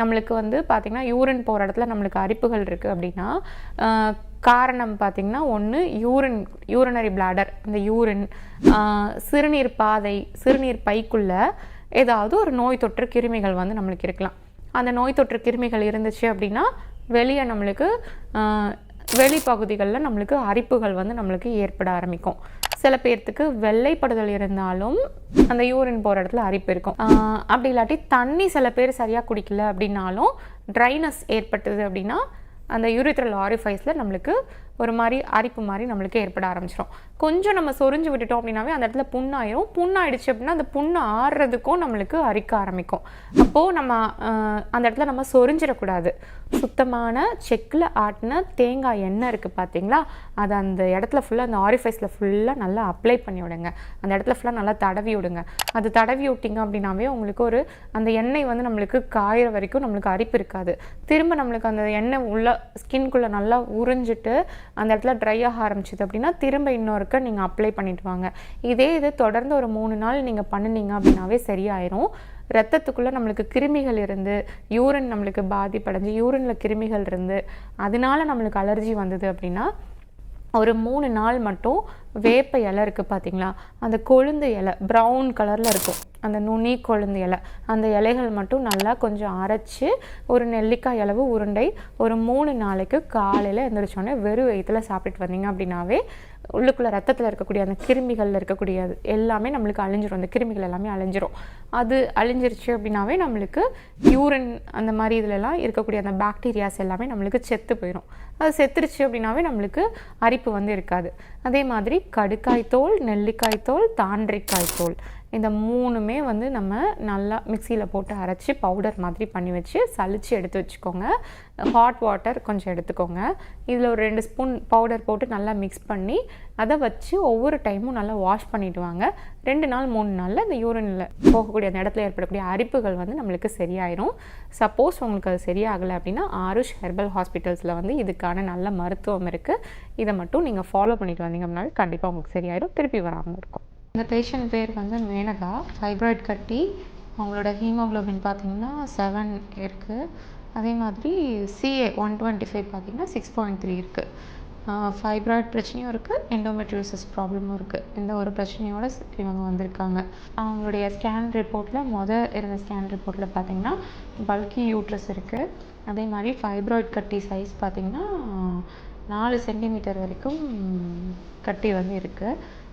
நம்மளுக்கு வந்து பார்த்திங்கன்னா யூரின் போகிற இடத்துல நம்மளுக்கு அரிப்புகள் இருக்குது அப்படின்னா காரணம் பார்த்திங்கன்னா ஒன்று யூரின் யூரினரி பிளாடர் அந்த யூரின் சிறுநீர் பாதை சிறுநீர் பைக்குள்ளே ஏதாவது ஒரு நோய் தொற்று கிருமிகள் வந்து நம்மளுக்கு இருக்கலாம். அந்த நோய் தொற்று கிருமிகள் இருந்துச்சு அப்படின்னா வெளியே நம்மளுக்கு வெளிப்பகுதிகளில் நம்மளுக்கு அரிப்புகள் வந்து நம்மளுக்கு ஏற்பட ஆரம்பிக்கும். சில பேர்த்துக்கு வெள்ளைப்படுதல் இருந்தாலும் அந்த யூரின் போகிற இடத்துல அரிப்பு இருக்கும். ஆஹ் அப்படி இல்லாட்டி தண்ணி சில பேர் சரியாக குடிக்கல அப்படின்னாலும் ட்ரைனஸ் ஏற்பட்டது அப்படின்னா அந்த யூரித்ரல் ஆரிஃபைஸில் நம்மளுக்கு ஒரு மாதிரி அரிப்பு மாதிரி நம்மளுக்கு ஏற்பட ஆரம்பிச்சிடும் கொஞ்சம் நம்ம சொரிஞ்சு விட்டுட்டோம் அப்படின்னாவே அந்த இடத்துல புண்ணாயிரும். புண்ணாயிடுச்சு அப்படின்னா அந்த புண்ணு ஆறுறதுக்கும் நம்மளுக்கு அரிக்க ஆரம்பிக்கும். அப்போது நம்ம அந்த இடத்துல நம்ம சொரிஞ்சிடக்கூடாது. சுத்தமான செக்கில் ஆட்டின தேங்காய் எண்ணெய் இருக்குது பார்த்தீங்களா அதை அந்த இடத்துல ஃபுல்லாக அந்த ஆரிஃபைஸில் ஃபுல்லாக நல்லா அப்ளை பண்ணி விடுங்க. அந்த இடத்துல ஃபுல்லாக நல்லா தடவி விடுங்க. அது தடவி விட்டிங்க அப்படின்னாவே உங்களுக்கு ஒரு அந்த எண்ணெய் வந்து நம்மளுக்கு காயிற வரைக்கும் நம்மளுக்கு அரிப்பு இருக்காது. திரும்ப நம்மளுக்கு அந்த எண்ணெய் உள்ள ஸ்கின்குள்ளே நல்லா உறிஞ்சிட்டு அந்த இடத்துல ட்ரை ஆக ஆரம்பிச்சது அப்படின்னா திரும்ப இன்னொருக்க நீங்கள் அப்ளை பண்ணிட்டு வாங்க இதே இது தொடர்ந்து ஒரு மூணு நாள் நீங்கள் பண்ணுனீங்க அப்படின்னாவே சரியாயிரும். ரத்தத்துக்குள்ளே நம்மளுக்கு கிருமிகள் இருந்து யூரின் நம்மளுக்கு பாதிப்படைஞ்சு யூரினில் கிருமிகள் இருந்து அதனால நம்மளுக்கு அலர்ஜி வந்தது அப்படின்னா ஒரு மூணு நாள் மட்டும் வேப்ப இலை இருக்குது பார்த்தீங்களா அந்த கொழுந்து இலை ப்ரௌன் கலரில் இருக்கும். அந்த நுனி கொழுந்து இலை. அந்த இலைகள் மட்டும் நல்லா கொஞ்சம் அரைச்சி ஒரு நெல்லிக்காய் அளவு உருண்டை ஒரு மூணு நாளைக்கு காலையில் எழுந்திரிச்சோன்னே வெறும் வயிற்றுல சாப்பிட்டுட்டு வந்தீங்க அப்படின்னாவே உள்ளுக்குள்ளே ரத்தத்தில் இருக்கக்கூடிய அந்த கிருமிகளில் இருக்கக்கூடியது எல்லாமே நம்மளுக்கு அழிஞ்சிரும். அந்த கிருமிகள் எல்லாமே அழிஞ்சிரும். அது அழிஞ்சிருச்சு அப்படின்னாவே நம்மளுக்கு யூரின் அந்த மாதிரி இதுலலாம் இருக்கக்கூடிய அந்த பாக்டீரியாஸ் எல்லாமே நம்மளுக்கு செத்து போயிடும் அது செத்துருச்சு அப்படின்னாவே நம்மளுக்கு அரிப்பு வந்து இருக்காது. அதே மாதிரி கடுக்காய் தோல் நெல்லிக்காய் தோல் தாண்டிக்காய் தோல். இந்த மூணுமே வந்து நம்ம நல்லா மிக்சியில் போட்டு அரைச்சி பவுடர் மாதிரி பண்ணி வச்சு சளிச்சு எடுத்து வச்சுக்கோங்க. ஹாட் வாட்டர் கொஞ்சம் எடுத்துக்கோங்க. இதில் ஒரு ரெண்டு ஸ்பூன் பவுடர் போட்டு நல்லா மிக்ஸ் பண்ணி அதை வச்சு ஒவ்வொரு டைமும் நல்லா வாஷ் பண்ணிட்டு வாங்க. ரெண்டு நாள் மூணு நாளில் அந்த யூரினில் போகக்கூடிய அந்த இடத்துல ஏற்படக்கூடிய அரிப்புகள் வந்து நம்மளுக்கு சரியாயிரும். சப்போஸ் உங்களுக்கு அது சரியாகலை அப்படின்னா ஆருஷ் ஹெர்பல் ஹாஸ்பிட்டல்ஸில் வந்து இதுக்கான நல்ல மருத்துவம் இருக்குது இதை மட்டும் நீங்கள் ஃபாலோ பண்ணிட்டு வந்தீங்க அப்படின்னாலும் கண்டிப்பாக உங்களுக்கு சரியாயிரும். திருப்பி வராமல் இருக்கும். இந்த பேஷண்ட் பேர் வந்து மேனகா ஃபைப்ராய்ட் கட்டி அவங்களோட ஹீமோகுளோபின் பார்த்தீங்கன்னா செவன் இருக்குது அதே மாதிரி சிஏ ஒன் டுவெண்ட்டி ஃபைவ் பார்த்தீங்கன்னா சிக்ஸ் பாயிண்ட் த்ரீ இருக்குது ஃபைப்ராய்ட் பிரச்சனையும் இருக்குது எண்டோமெட்ரியோசிஸ் ப்ராப்ளமும் இருக்குது இந்த ஒரு பிரச்சனையோட இவங்க வந்திருக்காங்க. அவங்களுடைய ஸ்கேன் ரிப்போர்ட்டில் மொதல் இருந்த ஸ்கேன் ரிப்போர்ட்டில் பார்த்தீங்கன்னா பல்கி யூட்ரஸ் இருக்குது அதே மாதிரி ஃபைப்ராய்ட் கட்டி சைஸ் பார்த்தீங்கன்னா நாலு சென்டிமீட்டர் வரைக்கும் கட்டி வந்து இருக்குது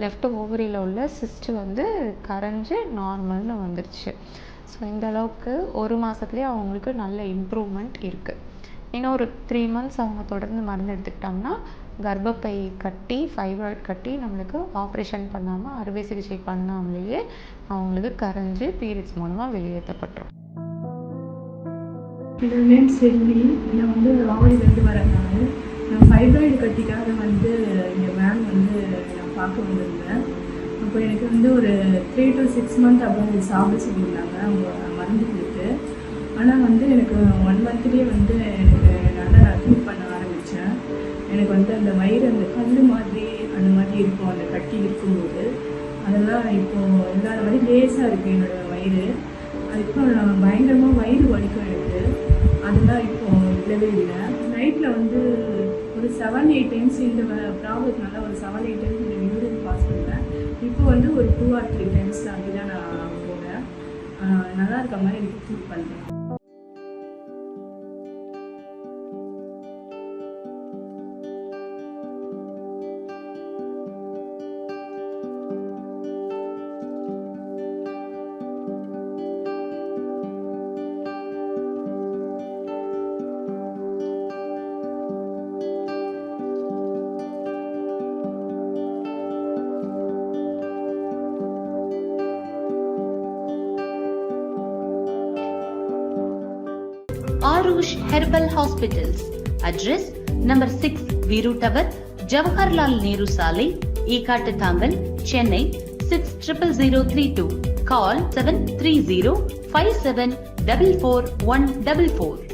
லெஃப்ட் ஓவரியில் உள்ள சிஸ்ட் வந்து கரைஞ்சி நார்மல்னு வந்துருச்சு. ஸோ இந்த அளவுக்கு ஒரு மாதத்துலேயே அவங்களுக்கு நல்ல இம்ப்ரூவ்மெண்ட் இருக்குது இன்னும் ஒரு த்ரீ மந்த்ஸ் அவங்க தொடர்ந்து மருந்து எடுத்துக்கிட்டாங்கன்னா கர்ப்பப்பை கட்டி ஃபைப்ராய்ட் கட்டி நம்மளுக்கு ஆப்ரேஷன் பண்ணாமல் அறுவை சிகிச்சை பண்ணாமலேயே அவங்களுக்கு கரைஞ்சி பீரியட்ஸ் மூலமாக வெளியேற்றப்பட்டுரும். என்னோட நேம் செல்வி நான் வந்து ஆவடியிலேருந்து வரேன் நான் நான் ஃபைப்ராய்டு கட்டிக்காக வந்து இங்கே மேம் வந்து பார்க்க வந்திருந்தேன் அப்போ எனக்கு வந்து ஒரு த்ரீ டு சிக்ஸ் மந்த் அப்புறம் சாப்பிட சொல்லியிருந்தாங்க. அவங்க மருந்து கொடுத்து ஆனால் வந்து எனக்கு ஒன் மந்த்லேயே வந்து எனக்கு நல்லா நான் ஃபீல் பண்ண ஆரம்பித்தேன் எனக்கு வந்து அந்த வயிறு அந்த கல் மாதிரி அந்த மாதிரி இருக்கும். அந்த கட்டி இருக்கும்போது. அதெல்லாம் இப்போது இல்லாத மாதிரி லேசாக இருக்குது என்னோடய வயிறு அதுக்கப்புறம் நான் பயங்கரமாக வயிறு வலிக்கும் எனக்கு. அதெல்லாம் இப்போ இல்லவே இல்லை. நைட்டில் வந்து ஒரு செவன் எயிட் டைம்ஸ் இந்த ப்ராப்ளத்தினால ஒரு செவன் எயிட் டைம்ஸ் இந்த யூரின் பாஸ் பண்ணுவேன் இப்போ வந்து ஒரு டூ ஆர் த்ரீ டைம்ஸ் அப்படி தான் நான் போகிறேன் நல்லா இருக்க மாதிரி எனக்கு ஃபீல் பண்ணுறேன் Arush Herbal Hospitals. Address number 6 Viru Tower, Jawaharlal Nehru Sale, Ekattatangal, Chennai 600032. Call 730 57 44 144.